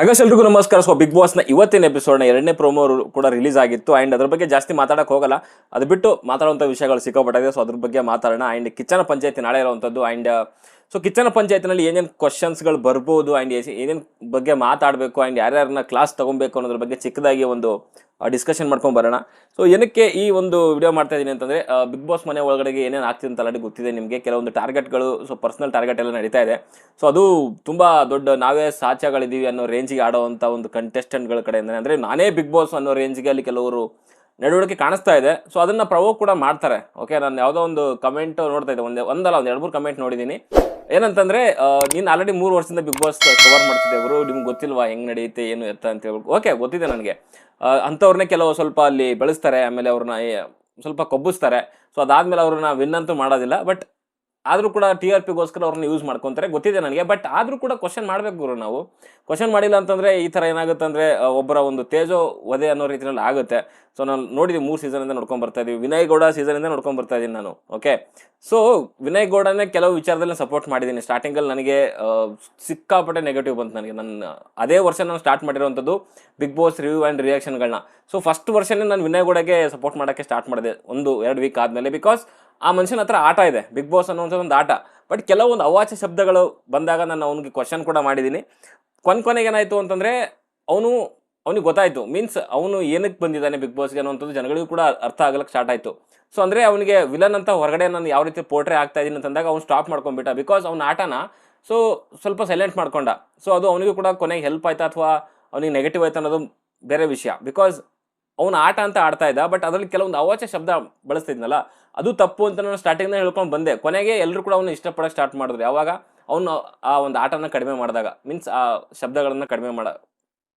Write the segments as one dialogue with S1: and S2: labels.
S1: ಹಾಗಾದ್ರೆ ಎಲ್ರಿಗೂ ನಮಸ್ಕಾರ. ಸೊ ಬಿಗ್ ಬಾಸ್ನ ಇವತ್ತಿನ ಎಪಿಸೋಡ್ನ ಎರಡನೇ ಪ್ರೋಮೋ ಕೂಡ ರಿಲೀಸ್ ಆಗಿತ್ತು. ಆ್ಯಂಡ್ ಅದ್ರ ಬಗ್ಗೆ ಜಾಸ್ತಿ ಮಾತಾಡಕ್ಕೆ ಹೋಗಲ್ಲ. ಅದು ಬಿಟ್ಟು ಮಾತಾಡುವಂಥ ವಿಷಯಗಳು ಸಿಕ್ಕಾಪಟ್ಟಿದೆ ಸೊ ಅದ್ರ ಬಗ್ಗೆ ಮಾತಾಡೋಣ. ಆ್ಯಂಡ್ ಕಿಚ್ಚನ ಪಂಚಾಯತಿ ನಾಳೆ ಇರುವಂಥದ್ದು ಆ್ಯಂಡ್ ಸೊ ಕಿಚ್ಚನ ಪಂಚಾಯತ್ನಲ್ಲಿ ಏನೇನು ಕ್ವಶನ್ಸ್ಗಳು ಬರ್ಬೋದು ಆ್ಯಂಡ್ ಏನೇನು ಬಗ್ಗೆ ಮಾತಾಡಬೇಕು ಆ್ಯಂಡ್ ಯಾರ್ಯಾರನ್ನ ಕ್ಲಾಸ್ ತೊಗೊಬೇಕು ಅನ್ನೋದ್ರ ಬಗ್ಗೆ ಚಿಕ್ಕದಾಗಿ ಒಂದು ಡಿಸ್ಕಷನ್ ಮಾಡ್ಕೊಂಡು ಬರೋಣ ಸೊ ಏನಕ್ಕೆ ಈ ಒಂದು ವಿಡಿಯೋ ಮಾಡ್ತಾ ಇದ್ದೀನಿ ಅಂತಂದರೆ ಬಿಗ್ ಬಾಸ್ ಮನೆ ಒಳಗಡೆಗೆ ಏನೇನು ಆಗ್ತಿದೆ ಅಂತ ಆಲ್ರೆಡಿ ಗೊತ್ತಿದೆ ನಿಮಗೆ ಕೆಲವೊಂದು ಟಾರ್ಗೆಟ್ಗಳು ಸೊ ಪರ್ಸನಲ್ ಟಾರ್ಗೆಟ್ ಎಲ್ಲ ನಡೀತಾ ಇದೆ ಸೊ ಅದು ತುಂಬ ದೊಡ್ಡ ನಾವೇ ಸಾಚಾಗಳಿದ್ದೀವಿ ಅನ್ನೋ ರೇಂಜಿಗೆ ಆಡೋವಂಥ ಒಂದು ಕಂಟೆಸ್ಟೆಂಟ್ಗಳ ಕಡೆಯಿಂದ ಅಂದರೆ ನಾನೇ ಬಿಗ್ ಬಾಸ್ ಅನ್ನೋ ರೇಂಜ್ಗೆ ಅಲ್ಲಿ ಕೆಲವರು ನಡವಳಿಕೆ ಕಾಣಿಸ್ತಾ ಇದೆ. ಸೊ ಅದನ್ನ ಪ್ರವೋಕ್ ಕೂಡ ಮಾಡ್ತಾರೆ. ಓಕೆ ನಾನು ಯಾವುದೋ ಒಂದು ಕಮೆಂಟ್ ನೋಡ್ತಾ ಇದ್ದೆ. ಒಂದೇ, ಒಂದಲ್ಲ, ಒಂದು ಎರಡು ಮೂರು ಕಮೆಂಟ್ ನೋಡಿದ್ದೀನಿ ಏನಂತಂದ್ರೆ ನೀನು ಆಲ್ರೆಡಿ ಮೂರು ವರ್ಷದಿಂದ ಬಿಗ್ ಬಾಸ್ ಕವರ್ ಮಾಡ್ತಿದ್ದೆ ಅವರು ನಿಮ್ಗೆ ಗೊತ್ತಿಲ್ವಾ ಹೆಂಗ್ ನಡೆಯುತ್ತೆ, ಏನು ಎತ್ತ ಅಂತ ಹೇಳ್ಬೇಕು ಓಕೆ ಗೊತ್ತಿದೆ ನನಗೆ. ಅಂಥವ್ರನ್ನೇ ಕೆಲವು ಸ್ವಲ್ಪ ಅಲ್ಲಿ ಬೆಳೆಸ್ತಾರೆ. ಆಮೇಲೆ ಅವ್ರನ್ನ ಸ್ವಲ್ಪ ಕೊಬ್ಬಿಸ್ತಾರೆ. ಸೊ ಅದಾದ್ಮೇಲೆ ಅವ್ರನ್ನ ವಿನ್ ಅಂತೂ ಮಾಡೋದಿಲ್ಲ. ಬಟ್ ಆದರೂ ಕೂಡ ಟಿ ಆರ್ ಪಿಗೋಸ್ಕರ ಅವ್ರನ್ನ ಯೂಸ್ ಮಾಡ್ಕೊತಾರೆ, ಗೊತ್ತಿದೆ ನನಗೆ. ಬಟ್ ಆದರೂ ಕೂಡ ಕ್ವಶನ್ ಮಾಡಬೇಕು ಗುರು ನಾವು. ಕ್ವಶನ್ ಮಾಡಿಲ್ಲ ಅಂತಂದರೆ ಈ ಥರ ಏನಾಗುತ್ತೆ ಅಂದರೆ ಒಬ್ಬರ ಒಂದು ತೇಜೋ ವಧೆ ಅನ್ನೋ ರೀತಿಯಲ್ಲಿ ಆಗುತ್ತೆ. ಸೊ ನಾನು ನೋಡಿದ್ದೀವಿ ಮೂರು ಸೀಸನಿಂದ ನೋಡ್ಕೊಂಡು ಬರ್ತಾ ಇದೀವಿ. ವಿನಯ್ ಗೌಡ ಸೀಸನಿಂದ ನೋಡ್ಕೊಂಡು ಬರ್ತಾ ಇದ್ದೀನಿ ನಾನು. ಓಕೆ ಸೊ ವಿನಯ್ ಗೌಡನೇ ಕೆಲವು ವಿಚಾರದಲ್ಲಿ ಸಪೋರ್ಟ್ ಮಾಡಿದ್ದೀನಿ ಸ್ಟಾರ್ಟಿಂಗಲ್ಲಿ ನನಗೆ ಸಿಕ್ಕಾಪಟ್ಟೆ ನೆಗೆಟಿವ್ ಬಂತು ನನಗೆ. ನನ್ನ, ಅದೇ ವರ್ಷ ನಾನು ಸ್ಟಾರ್ಟ್ ಮಾಡಿರುವಂಥದ್ದು ಬಿಗ್ ಬಾಸ್ ರಿವ್ಯೂ ಆ್ಯಂಡ್ ರಿಯಾಕ್ಷನ್ಗಳನ್ನ ಸೊ ಫಸ್ಟ್ ವರ್ಷನೇ ನಾನು ವಿನಯ್ ಗೌಡಗೆ ಸಪೋರ್ಟ್ ಮಾಡೋಕ್ಕೆ ಸ್ಟಾರ್ಟ್ ಮಾಡಿದೆ. ಒಂದು, ಎರಡು ವೀಕ್ ಆದಮೇಲೆ. ಬಿಕಾಸ್ ಆ ಮನುಷ್ಯನ ಹತ್ರ ಆಟ ಇದೆ. ಬಿಗ್ ಬಾಸ್ ಅನ್ನೋ ಒಂದು ಆಟ. ಬಟ್ ಕೆಲವೊಂದು ಅವಾಚ್ಯ ಶಬ್ದಗಳು ಬಂದಾಗ ನಾನು ಅವನಿಗೆ ಕ್ವಶನ್ ಕೂಡ ಮಾಡಿದ್ದೀನಿ. ಕೊನೆ ಕೊನೆಗೆ ಏನಾಯಿತು ಅಂತಂದರೆ, ಅವನು, ಅವನಿಗೆ ಗೊತ್ತಾಯಿತು. ಮೀನ್ಸ್ ಅವನು ಏನಕ್ಕೆ ಬಂದಿದ್ದಾನೆ ಬಿಗ್ ಬಾಸ್ಗೆ ಅನ್ನೋಂಥದ್ದು ಜನಗಳಿಗೂ ಕೂಡ ಅರ್ಥ ಆಗಲಿಕ್ಕೆ ಸ್ಟಾರ್ಟ್ ಆಯಿತು. ಸೊ ಅಂದರೆ ಅವನಿಗೆ ವಿಲನ್ ಅಂತ ಹೊರಗಡೆ ನಾನು ಯಾವ ರೀತಿ ಪೋರ್ಟ್ರೇ ಆಗ್ತಾ ಇದ್ದೀನಿ ಅಂತಂದಾಗ ಅವ್ನು ಸ್ಟಾಪ್ ಮಾಡ್ಕೊಂಡ್ಬಿಟ್ಟ. ಬಿಕಾಸ್ ಅವ್ನ ಆಟನ ಸೊ ಸ್ವಲ್ಪ ಸೈಲೆಂಟ್ ಮಾಡ್ಕೊಂಡ. ಸೊ ಅದು ಅವನಿಗೂ ಕೂಡ ಕೊನೆಗೆ ಹೆಲ್ಪ್ ಆಯ್ತಾ ಅಥವಾ ಅವನಿಗೆ ನೆಗೆಟಿವ್ ಆಯ್ತು ಅನ್ನೋದು ಬೇರೆ ವಿಷಯ. ಬಿಕಾಸ್ ಅವನು ಆಟ ಅಂತ ಆಡ್ತಾ ಇದ್ದ ಬಟ್ ಅದರಲ್ಲಿ ಕೆಲವೊಂದು ಅವಾಚ್ಯ ಶಬ್ದ ಬಳಸ್ತಿದ್ನಲ್ಲ ಅದು ತಪ್ಪು ಅಂತ ನಾನು ಸ್ಟಾರ್ಟಿಂಗ್ನ ಹೇಳ್ಕೊಂಡು ಬಂದೆ. ಕೊನೆಗೆ ಎಲ್ಲರೂ ಕೂಡ ಅವನು ಇಷ್ಟಪಡೋಕೆ ಸ್ಟಾರ್ಟ್ ಮಾಡಿದ್ರು. ಯಾವಾಗ? ಅವನು ಆ ಒಂದು ಆಟನ ಕಡಿಮೆ ಮಾಡಿದಾಗ ಮೀನ್ಸ್ ಆ ಶಬ್ದಗಳನ್ನು ಕಡಿಮೆ ಮಾಡ,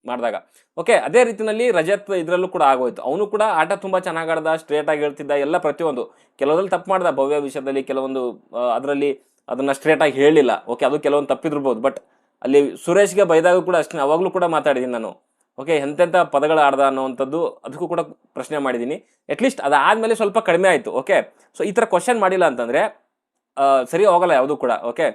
S1: ಮಾಡಿದಾಗ. ಓಕೆ ಅದೇ ರೀತಿಯಲ್ಲಿ ರಜತ್ ಇದರಲ್ಲೂ ಕೂಡ ಆಗೋಯ್ತು. ಅವನು ಕೂಡ ಆಟ ತುಂಬ ಚೆನ್ನಾಗಿ ಆಡ್ದ ಸ್ಟ್ರೇಟ್ ಆಗಿ ಹೇಳ್ತಿದ್ದ, ಎಲ್ಲ ಪ್ರತಿಯೊಂದು. ಕೆಲವೊಂದಲ್ಲಿ ತಪ್ಪು ಮಾಡ್ದ, ಭವ್ಯ ವಿಷಯದಲ್ಲಿ ಕೆಲವೊಂದು ಅದರಲ್ಲಿ ಅದನ್ನು ಸ್ಟ್ರೇಟಾಗಿ ಹೇಳಿಲ್ಲ. ಓಕೆ ಅದು ಕೆಲವೊಂದು ತಪ್ಪಿದಿರ್ಬೋದು ಬಟ್ ಅಲ್ಲಿ ಸುರೇಶ್ಗೆ ಬೈದಾಗ ಕೂಡ ಅಷ್ಟೇ, ಅವಾಗಲೂ ಕೂಡ ಮಾತಾಡಿದ್ದೀನಿ ನಾನು. ಓಕೆ ಎಂತೆಂಥ ಪದಗಳು ಆಡ್ದ ಅನ್ನೋವಂಥದ್ದು ಅದಕ್ಕೂ ಕೂಡ ಪ್ರಶ್ನೆ ಮಾಡಿದ್ದೀನಿ. ಅಟ್ಲೀಸ್ಟ್ ಅದಾದಮೇಲೆ ಸ್ವಲ್ಪ ಕಡಿಮೆ ಆಯಿತು ಓಕೆ ಸೊ ಈ ಥರ ಕ್ವಶನ್ ಮಾಡಿಲ್ಲ ಅಂತಂದರೆ ಸರಿ ಹೋಗಲ್ಲ ಯಾವುದೂ ಕೂಡ ಓಕೆ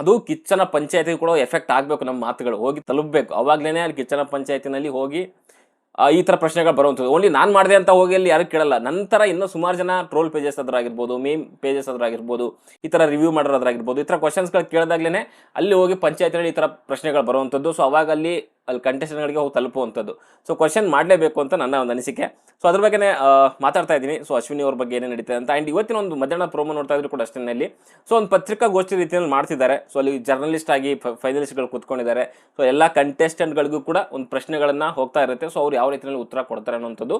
S1: ಅದು ಕಿಚ್ಚನ ಪಂಚಾಯತಿಗೆ ಕೂಡ ಎಫೆಕ್ಟ್ ಆಗಬೇಕು ನಮ್ಮ ಮಾತುಗಳು. ಹೋಗಿ ತಲುಪಬೇಕು. ಅವಾಗಲೇ ಅಲ್ಲಿ ಕಿಚ್ಚನ ಪಂಚಾಯತಿನಲ್ಲಿ ಹೋಗಿ ಈ ಥರ ಪ್ರಶ್ನೆಗಳು ಬರುವಂಥದ್ದು. ಓನ್ಲಿ ನಾನು ಮಾಡಿದೆ ಅಂತ ಹೋಗಿ ಅಲ್ಲಿ ಯಾರು ಕೇಳಲ್ಲ. ನಂತರ ಇನ್ನೂ ಸುಮಾರು ಜನ ಟ್ರೋಲ್ ಪೇಜಸ್ ಅದ್ರಾಗಿರ್ಬೋದು ಮೇಮ್ ಪೇಜಸ್ ಅದ್ರಾಗಿರ್ಬೋದು ಈ ಥರ ರಿವ್ಯೂ ಮಾಡೋದ್ರಾಗಿರ್ಬೋದು ಈ ಥರ ಕ್ವಶನ್ಸ್ಗಳು ಕೇಳಿದಾಗ್ಲೇ ಅಲ್ಲಿ ಹೋಗಿ ಪಂಚಾಯತಿನಲ್ಲಿ ಈ ಥರ ಪ್ರಶ್ನೆಗಳು ಬರುವಂಥದ್ದು. ಸೊ ಅವಾಗ ಅಲ್ಲಿ ಅಲ್ಲಿ ಕಂಟೆಸ್ಟೆಂಟ್ಗಳಿಗೆ ಹೋಗಿ ತಲುಪುವಂಥದ್ದು. ಸೊ ಕ್ವಶನ್ ಮಾಡಲೇಬೇಕು ಅಂತ ನನ್ನ ಒಂದು ಅನಿಸಿಕೆ. ಸೊ ಅದ್ರ ಬಗ್ಗೆ ಮಾತಾಡ್ತಾ ಇದ್ದೀನಿ. ಸೊ ಅಶ್ವಿನಿ ಅವ್ರ ಬಗ್ಗೆ ಏನೇನು ನಡೀತದೆ ಅಂತ. ಆ್ಯಂಡ್ ಇವತ್ತಿನ ಒಂದು ಮಧ್ಯಾಹ್ನ ಪ್ರೋಮೋ ನೋಡ್ತಾ ಇದ್ರು ಕೂಡ ಅಷ್ಟೇನಲ್ಲಿ ಸೊ ಒಂದು ಪತ್ರಿಕಾಗೋಷ್ಠಿ ರೀತಿಯಲ್ಲಿ ಮಾಡ್ತಿದ್ದಾರೆ. ಸೊ ಅಲ್ಲಿ ಜರ್ನಲಿಸ್ಟ್ ಆಗಿ ಫೈನಲಿಸ್ಟ್ಗಳು ಕೂತ್ಕೊಂಡಿದ್ದಾರೆ. ಸೊ ಎಲ್ಲ ಕಂಟೆಸ್ಟೆಂಟ್ಗಳಿಗೂ ಕೂಡ ಒಂದು ಪ್ರಶ್ನೆಗಳನ್ನು ಹೋಗ್ತಾ ಇರುತ್ತೆ. ಸೊ ಅವ್ರು ಯಾವ ರೀತಿಯಲ್ಲಿ ಉತ್ತರ ಕೊಡ್ತಾರೆ ಅನ್ನೋಂಥದ್ದು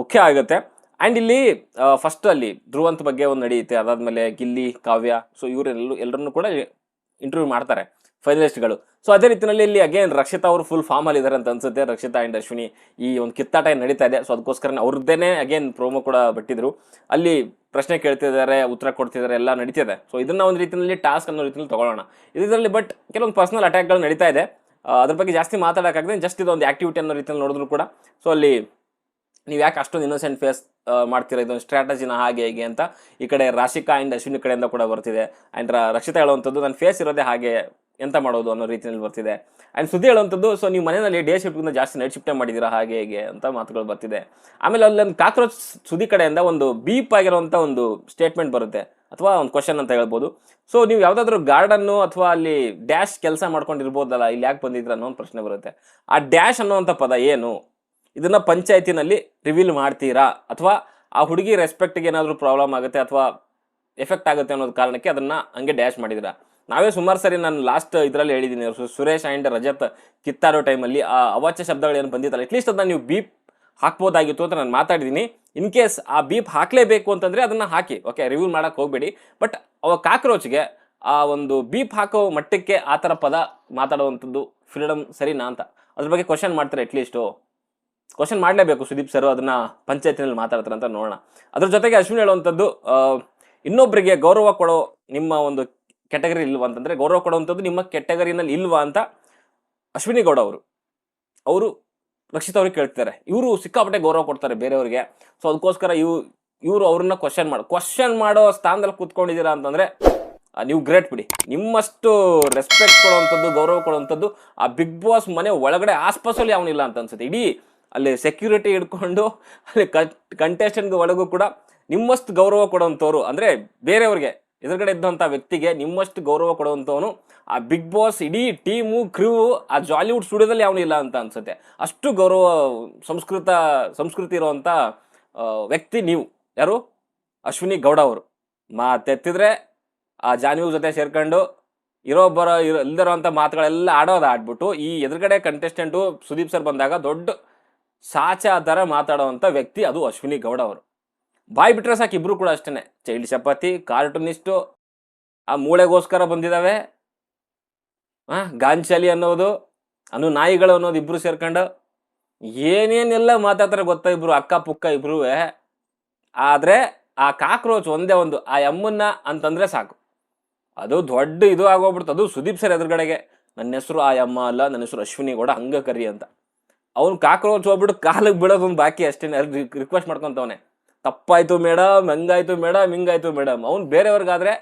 S1: ಮುಖ್ಯ ಆಗುತ್ತೆ. ಆ್ಯಂಡ್ ಇಲ್ಲಿ ಫಸ್ಟ್ ಅಲ್ಲಿ ಧ್ರುವಂತ್ ಬಗ್ಗೆ ಒಂದು ನಡೆಯುತ್ತೆ ಅದಾದಮೇಲೆ ಗಿಲ್ಲಿ, ಕಾವ್ಯ. ಸೊ ಇವರೆಲ್ಲೂ ಎಲ್ಲರನ್ನೂ ಕೂಡ ಇಂಟರ್ವ್ಯೂ ಮಾಡ್ತಾರೆ. ಫೈನಲಿಸ್ಟ್ಗಳು ಸೊ ಅದೇ ರೀತಿಯಲ್ಲಿ ಇಲ್ಲಿ ಅಗೇನ್ ರಕ್ಷಿತಾ ಅವರು ಫುಲ್ ಫಾರ್ಮ್ ಅಲ್ಲಿ ಇದ್ದಾರೆ ಅಂತ ಅನ್ಸುತ್ತೆ. ರಕ್ಷಿತಾ ಅಂಡ್ ಅಶ್ವಿನಿ ಈ ಒಂದು ಕಿತ್ತಾಟ ನಡೀತಾ ಇದೆ. ಸೊ ಅದಕ್ಕೋಸ್ಕರ ಅವ್ರದ್ದೇನೆ ಅಗೇನ್ ಪ್ರೋಮೋ ಕೂಡ ಬಿಟ್ಟಿದ್ರು. ಅಲ್ಲಿ ಪ್ರಶ್ನೆ ಕೇಳ್ತಿದ್ದಾರೆ, ಉತ್ತರ ಕೊಡ್ತಿದ್ದಾರೆ, ಎಲ್ಲ ನಡೀತಿದೆ. ಸೊ ಇದನ್ನ ಒಂದು ರೀತಿಯಲ್ಲಿ ಟಾಸ್ಕ್ ಅನ್ನೋ ರೀತಿಯಲ್ಲಿ ತಗೊಳ್ಳೋಣ. ಇದರಲ್ಲಿ ಬಟ್ ಕೆಲವೊಂದು ಪರ್ಸನಲ್ ಅಟ್ಯಾಕ್ಗಳು ನಡೀತಾ ಇದೆ. ಅದ್ರ ಬಗ್ಗೆ ಜಾಸ್ತಿ ಮಾತಾಡೋಕ್ಕಾಗದೆ ಜಸ್ಟ್ ಇದೊಂದು ಆಕ್ಟಿವಿಟಿ ಅನ್ನೋ ರೀತಿಯಲ್ಲಿ ನೋಡಿದ್ರು ಕೂಡ. ಸೊ ಅಲ್ಲಿ ನೀವು ಯಾಕೆ ಅಷ್ಟೊಂದು ಇನ್ನೋಸೆಂಟ್ ಫೇಸ್ ಮಾಡ್ತೀರಾ? ಇದೊಂದು ಸ್ಟ್ರಾಟಜಿನ ಹಾಗೆ ಹೇಗೆ ಅಂತ ಈ ಕಡೆ ರಾಶಿಕಾ ಆ್ಯಂಡ್ ಅಶ್ವಿನಿ ಕಡೆಯಿಂದ ಕೂಡ ಬರ್ತಿದೆ. ಆ್ಯಂಡ್ ರಕ್ಷಿತಾ ಹೇಳುವಂಥದ್ದು, ನನ್ನ ಫೇಸ್ ಇರೋದೇ ಹಾಗೆ ಎಂತ ಮಾಡೋದು ಅನ್ನೋ ರೀತಿಯಲ್ಲಿ ಬರ್ತಿದೆ. ಆ್ಯಂಡ್ ಸುದ್ದಿ ಹೇಳುವಂಥದ್ದು ಸೊ ನೀವು ಮನೆಯಲ್ಲಿ ಡೇ ಶಿಫ್ಟ್ಗಿಂತ ಜಾಸ್ತಿ ನೈಟ್ ಶಿಫ್ಟೇ ಮಾಡಿದ್ದೀರಾ, ಹಾಗೆ ಹೇಗೆ ಅಂತ ಮಾತುಗಳು ಬರ್ತಿದೆ. ಆಮೇಲೆ ಅಲ್ಲೊಂದು ಕಾಕ್ರೋಚ್ ಸುದ್ದಿ ಕಡೆಯಿಂದ ಒಂದು ಬೀಪ್ ಆಗಿರುವಂಥ ಒಂದು ಸ್ಟೇಟ್ಮೆಂಟ್ ಬರುತ್ತೆ, ಅಥವಾ ಒಂದು ಕ್ವಶನ್ ಅಂತ ಹೇಳ್ಬೋದು. ಸೊ ನೀವು ಯಾವುದಾದ್ರೂ ಗಾರ್ಡನ್ನು ಅಥವಾ ಅಲ್ಲಿ ಡ್ಯಾಶ್ ಕೆಲಸ ಮಾಡ್ಕೊಂಡಿರ್ಬೋದಲ್ಲ, ಇಲ್ಲಿ ಯಾಕೆ ಬಂದಿದ್ರ ಅನ್ನೋ ಒಂದು ಪ್ರಶ್ನೆ ಬರುತ್ತೆ. ಆ ಡ್ಯಾಶ್ ಅನ್ನೋವಂಥ ಪದ ಏನು? ಇದನ್ನ ಪಂಚಾಯತಿನಲ್ಲಿ ರಿವೀಲ್ ಮಾಡ್ತೀರಾ? ಅಥವಾ ಆ ಹುಡುಗಿ ರೆಸ್ಪೆಕ್ಟ್ಗೆ ಏನಾದರೂ ಪ್ರಾಬ್ಲಮ್ ಆಗುತ್ತೆ, ಅಥವಾ ಎಫೆಕ್ಟ್ ಆಗುತ್ತೆ ಅನ್ನೋದು ಕಾರಣಕ್ಕೆ ಅದನ್ನು ಹಂಗೆ ಡ್ಯಾಶ್ ಮಾಡಿದಿರಾ ನಾವೇ ಸುಮಾರು ಸರಿ ನಾನು ಲಾಸ್ಟ್ ಇದರಲ್ಲಿ ಹೇಳಿದ್ದೀನಿ ಸುರೇಶ್ ಆ್ಯಂಡ್ ರಜತ್ ಕಿತ್ತಾಡೋ ಟೈಮಲ್ಲಿ ಆ ಅವಾಚ್ಯ ಶಬ್ದಗಳು ಏನು ಬಂದಿತ್ತಲ್ಲ ಅಟ್ಲೀಸ್ಟ್ ಅದನ್ನ ನೀವು ಬೀಪ್ ಹಾಕ್ಬೋದಾಗಿತ್ತು ಅಂತ ನಾನು ಮಾತಾಡಿದ್ದೀನಿ ಇನ್ ಕೇಸ್ ಆ ಬೀಪ್ ಹಾಕಲೇಬೇಕು ಅಂತಂದರೆ ಅದನ್ನು ಹಾಕಿ ಓಕೆ ರಿವ್ಯೂ ಮಾಡೋಕ್ಕೆ ಹೋಗಬೇಡಿ. ಬಟ್ ಅವ ಕಾಕ್ರೋಚ್ಗೆ ಆ ಒಂದು ಬೀಪ್ ಹಾಕೋ ಮಟ್ಟಕ್ಕೆ ಆ ಥರ ಪದ ಮಾತಾಡುವಂಥದ್ದು ಫ್ರೀಡಮ್ ಸರಿನಾ ಅಂತ. ಅದ್ರ ಬಗ್ಗೆ ಕ್ವಶನ್ ಮಾಡ್ತಾರೆ ಅಟ್ಲೀಸ್ಟು ಕ್ವಶನ್ ಮಾಡಲೇಬೇಕು ಸುದೀಪ್ ಸರ್ ಅದನ್ನು ಪಂಚಾಯತಿನಲ್ಲಿ ಮಾತಾಡ್ತಾರೆ ಅಂತ ನೋಡೋಣ. ಅದ್ರ ಜೊತೆಗೆ ಅಶ್ವಿನ್ ಹೇಳುವಂಥದ್ದು ಇನ್ನೊಬ್ಬರಿಗೆ ಗೌರವ ಕೊಡೋ ನಿಮ್ಮ ಒಂದು ಕೆಟಗರಿ ಇಲ್ವಾ ಅಂತಂದರೆ ಗೌರವ ಕೊಡುವಂಥದ್ದು ನಿಮ್ಮ ಕೆಟಗರಿನಲ್ಲಿ ಇಲ್ವಾ ಅಂತ ಅಶ್ವಿನಿ ಗೌಡ ಅವರು. ಅವರು ರಕ್ಷಿತ್ ಅವ್ರಿಗೆ ಕೇಳ್ತಿದ್ದಾರೆ. ಇವರು ಸಿಕ್ಕಾಪಟ್ಟೆ ಗೌರವ ಕೊಡ್ತಾರೆ ಬೇರೆಯವ್ರಿಗೆ. ಸೊ ಅದಕ್ಕೋಸ್ಕರ ಇವ್, ಇವರು ಅವ್ರನ್ನ ಕ್ವಶನ್ ಮಾಡಿ. ಕ್ವಶನ್ ಮಾಡೋ ಸ್ಥಾನದಲ್ಲಿ ಕೂತ್ಕೊಂಡಿದ್ದೀರಾ ಅಂತಂದರೆ ನೀವು ಗ್ರೇಟ್ ಬಿಡಿ. ನಿಮ್ಮಷ್ಟು ರೆಸ್ಪೆಕ್ಟ್ ಕೊಡುವಂಥದ್ದು, ಗೌರವ ಕೊಡುವಂಥದ್ದು, ಆ ಬಿಗ್ ಬಾಸ್ ಮನೆ ಒಳಗಡೆ ಆಸ್ಪಾಸಲ್ಲಿ ಅವನಿಲ್ಲ ಅಂತ ಅನ್ಸುತ್ತೆ. ಇಡೀ ಅಲ್ಲಿ ಸೆಕ್ಯೂರಿಟಿ ಹಿಡ್ಕೊಂಡು, ಅಲ್ಲಿ ಕಂಟೆಸ್ಟೆಂಟ್ ಒಳಗೂ ಕೂಡ ನಿಮ್ಮಷ್ಟು ಗೌರವ ಕೊಡುವಂಥವ್ರು ಅಂದರೆ ಬೇರೆಯವ್ರಿಗೆ ಎದುರುಗಡೆ ಇದ್ದಂಥ ವ್ಯಕ್ತಿಗೆ ನಿಮ್ಮಷ್ಟು ಗೌರವ ಕೊಡುವಂಥವನು ಆ ಬಿಗ್ ಬಾಸ್ ಇಡೀ ಟೀಮು ಕ್ರೂ ಆ ಜಾಲಿವುಡ್ ಸ್ಟುಡಿಯೋದಲ್ಲಿ ಅವನಿಲ್ಲ ಅಂತ ಅನ್ಸುತ್ತೆ. ಅಷ್ಟು ಗೌರವ ಸಂಸ್ಕೃತ, ಸಂಸ್ಕೃತಿ ಇರುವಂಥ ವ್ಯಕ್ತಿ ನೀವು. ಯಾರು? ಅಶ್ವಿನಿ ಗೌಡ ಅವರು. ಮಾತೆತ್ತಿದ್ರೆ ಆ ಜಾನ್ವಿ ಜೊತೆ ಸೇರ್ಕೊಂಡು ಇರೋ ಬರೋ ಇರೋ ಇಲ್ದಿರೋಂಥ ಮಾತುಗಳೆಲ್ಲ ಆಡೋದು ಆಡ್ಬಿಟ್ಟು ಈ ಎದುರುಗಡೆ ಕಂಟೆಸ್ಟೆಂಟು ಸುದೀಪ್ ಸರ್ ಬಂದಾಗ ದೊಡ್ಡ ಸಾಚ ಥರ ಮಾತಾಡೋವಂಥ ವ್ಯಕ್ತಿ ಅದು ಅಶ್ವಿನಿ ಗೌಡ ಅವರು. ಬಾಯ್ ಬಿಟ್ಟರೆ ಸಾಕು ಇಬ್ಬರು ಕೂಡ ಅಷ್ಟೇ ಚೈಲ್ಡ್ ಚಪಾತಿ ಕಾರ್ಟೂನಿಸ್ಟು ಆ ಮೂಳೆಗೋಸ್ಕರ ಬಂದಿದ್ದಾವೆ ಹಾಂ ಗಾಂಚಾಲಿ ಅನ್ನೋದು, ಅನು ನಾಯಿಗಳು ಅನ್ನೋದು ಇಬ್ಬರು ಸೇರ್ಕೊಂಡು. ಏನೇನೆಲ್ಲ ಮಾತಾಡ್ತಾರೆ ಗೊತ್ತಾ ಇಬ್ಬರು ಅಕ್ಕ ಪುಕ್ಕ ಇಬ್ರು ಆದರೆ ಆ ಕಾಕ್ರೋಚ್ ಒಂದೇ ಒಂದು, ಆ ಎಮ್ಮನ್ನ ಅಂತಂದರೆ ಸಾಕು. ಅದು ದೊಡ್ಡ ಇದು ಆಗೋಗ್ಬಿಡ್ತು. ಅದು ಸುದೀಪ್ ಸರ್ ಎದುರುಗಡೆಗೆ, ನನ್ನ ಹೆಸರು ಆ ಎಮ್ಮ ಅಲ್ಲ, ನನ್ನ ಹೆಸರು ಅಶ್ವಿನಿ ಗೌಡ ಹಂಗೆ ಕರಿ ಅಂತ. ಅವ್ನು ಕಾಕ್ರೋಚ್ ಹೋಗ್ಬಿಟ್ಟು ಕಾಲಿಗೆ ಬಿಡೋದು ಒಂದು ಬಾಕಿ ಅಷ್ಟೇ ರಿಕ್ವೆಸ್ಟ್ ಮಾಡ್ಕೊಂತವನೆ. ತಪ್ಪಾಯ್ತು ಮೇಡಮ್, ಹಂಗಾಯ್ತು ಮೇಡಮ್, ಹಿಂಗಾಯ್ತು ಮೇಡಮ್. ಅವ್ನು ಬೇರೆಯವ್ರಿಗಾದ್ರೆ